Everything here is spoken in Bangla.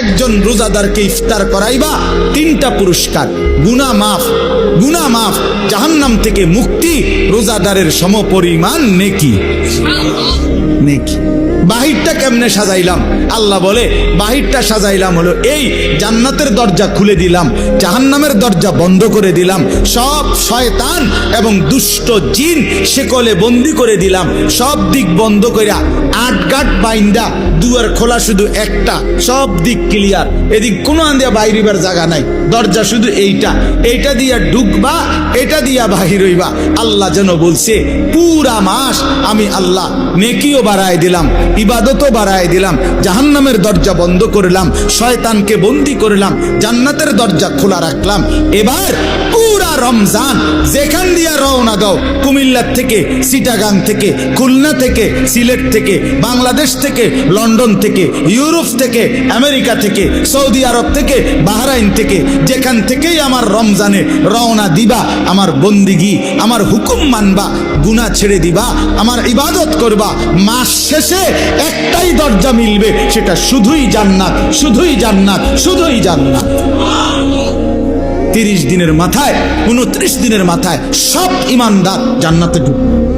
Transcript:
একজন রোজাদারকে ইফতার করাইবা তিনটা পুরস্কার। গুনা মাফ গুনা মাফ, জাহান্নাম থেকে মুক্তি, রোজাদারের সমপরিমাণ নেকি। নেকি। বাহিরটা কেমনে সাজাইলাম? আল্লাহ বলে, বাহিরটা সাজাইলাম হলো এই জান্নাতের দরজা খুলে দিলাম, জাহান্নামের দরজা বন্ধ করে দিলাম, সব শয়তান এবং দুষ্ট জিন সেকলে বন্দি করে দিলাম, সব দিক বন্ধ কইরা আট গাট বাইন্দা, দুয়ার খোলা শুধু একটা, সব দিক ক্লিয়ার এদিক কোনো আন্দিয়া বাইরিবার জায়গা নাই, দরজা শুধু এইটা। এইটা দিয়া ঢুকবা, এটা দিয়া বাহির হইবা। আল্লাহ যেন বলছে, পুরা মাস আমি আল্লাহ নেকিও বাড়ায় দিলাম, ইবাদতও বাড়ায় দিলাম, জাহান্নামের দরজা বন্ধ করলাম, শয়তানকে বন্দি করলাম, জান্নাতের দরজা খোলা রাখলাম। এবার রমজান, যেখান দিয়া রওনা দাও, কুমিল্লার থেকে সিটাগাং থেকে, খুলনা থেকে, সিলেট থেকে, বাংলাদেশ থেকে, লন্ডন থেকে, ইউরোপ থেকে, আমেরিকা থেকে, সৌদি আরব থেকে, বাহরাইন থেকে, যেখান থেকেই আমার রমজানে রওনা দিবা, আমার বন্দিগি, আমার হুকুম মানবা, গুনাহ ছেড়ে দিবা, আমার ইবাদত করবা, মাস শেষে একটাই দরজা মিলবে, সেটা শুধুই জান্নাত শুধুই জান্নাত শুধুই জান্নাত। তিরিশ দিনের মাথায় উনত্রিশ দিনের মাথায় সব ইমানদার জান্নাতে ঢুকবে।